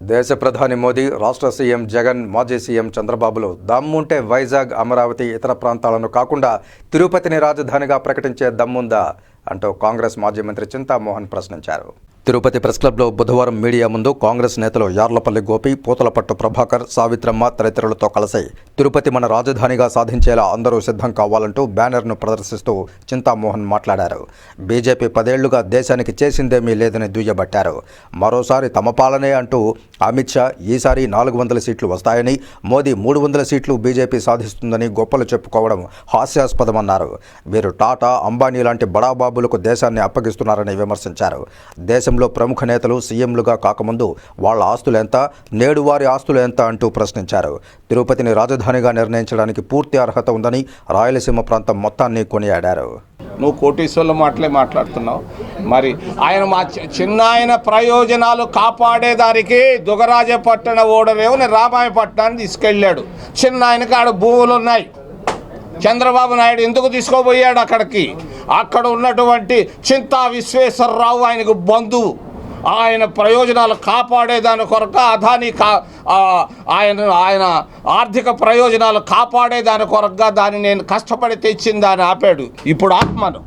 దేశ ప్రధాని మోదీ రాష్ట్ర సీఎం జగన్ మాజీ సీఎం చంద్రబాబులు దమ్ముంటే వైజాగ్ అమరావతి ఇతర ప్రాంతాలను కాకుండా తిరుపతిని రాజధానిగా ప్రకటించే దమ్ముందా అంటూ కాంగ్రెస్ మాజీ మంత్రి చింతామోహన్ ప్రశ్నించారు. తిరుపతి ప్రెస్ క్లబ్లో బుధవారం మీడియా ముందు కాంగ్రెస్ నేతలు యార్లపల్లి గోపి పూతలపట్టు ప్రభాకర్ సావిత్రమ్మ తదితరులతో కలిసి తిరుపతి మన రాజధానిగా సాధించేలా అందరూ సిద్ధం కావాలంటూ బ్యానర్ను ప్రదర్శిస్తూ చింతామోహన్ మాట్లాడారు. బీజేపీ పదేళ్ళుగా దేశానికి చేసిందేమీ లేదని దుయ్యబట్టారు. మరోసారి తమ పాలనే అంటూ అమిత్ షా ఈసారి నాలుగు వందల సీట్లు వస్తాయని మోదీ మూడు వందల సీట్లు బీజేపీ సాధిస్తుందని గొప్పలు చెప్పుకోవడం హాస్యాస్పదమన్నారు. వీరు టాటా అంబానీ లాంటి బడాబాబులకు దేశాన్ని అప్పగిస్తున్నారని విమర్శించారు. దేశంలో ప్రముఖ నేతలు సీఎంలుగా కాకముందు వాళ్ళ ఆస్తులు ఎంత నేడు వారి ఆస్తులు ఎంత అంటూ ప్రశ్నించారు. తిరుపతిని రాజధానిగా నిర్ణయించడానికి పూర్తి అర్హత ఉందని రాయలసీమ ప్రాంతం మొత్తాన్ని కొనియాడారు. నువ్వు కోటీశ్వర్ల మాటలే మాట్లాడుతున్నావు. మరి ఆయన మా చిన్న ఆయన ప్రయోజనాలు కాపాడేదానికి దుగరాజపట్టణ ఓడరేవు నేను రామాయపట్నాన్ని తీసుకెళ్ళాడు. చిన్న ఆయనకి ఆడ భూములు ఉన్నాయి చంద్రబాబు నాయుడు ఎందుకు తీసుకోబోయాడు అక్కడికి? అక్కడ ఉన్నటువంటి చింతా విశ్వేశ్వరరావు ఆయనకు బంధువు. ఆయన ప్రయోజనాలు కాపాడేదాని కొరక అదాని కా ఆయన ఆయన ఆర్థిక ప్రయోజనాలు కాపాడేదాని కొరకగా దాన్ని నేను కష్టపడి తెచ్చింది అని ఆపాడు. ఇప్పుడు ఆత్మను.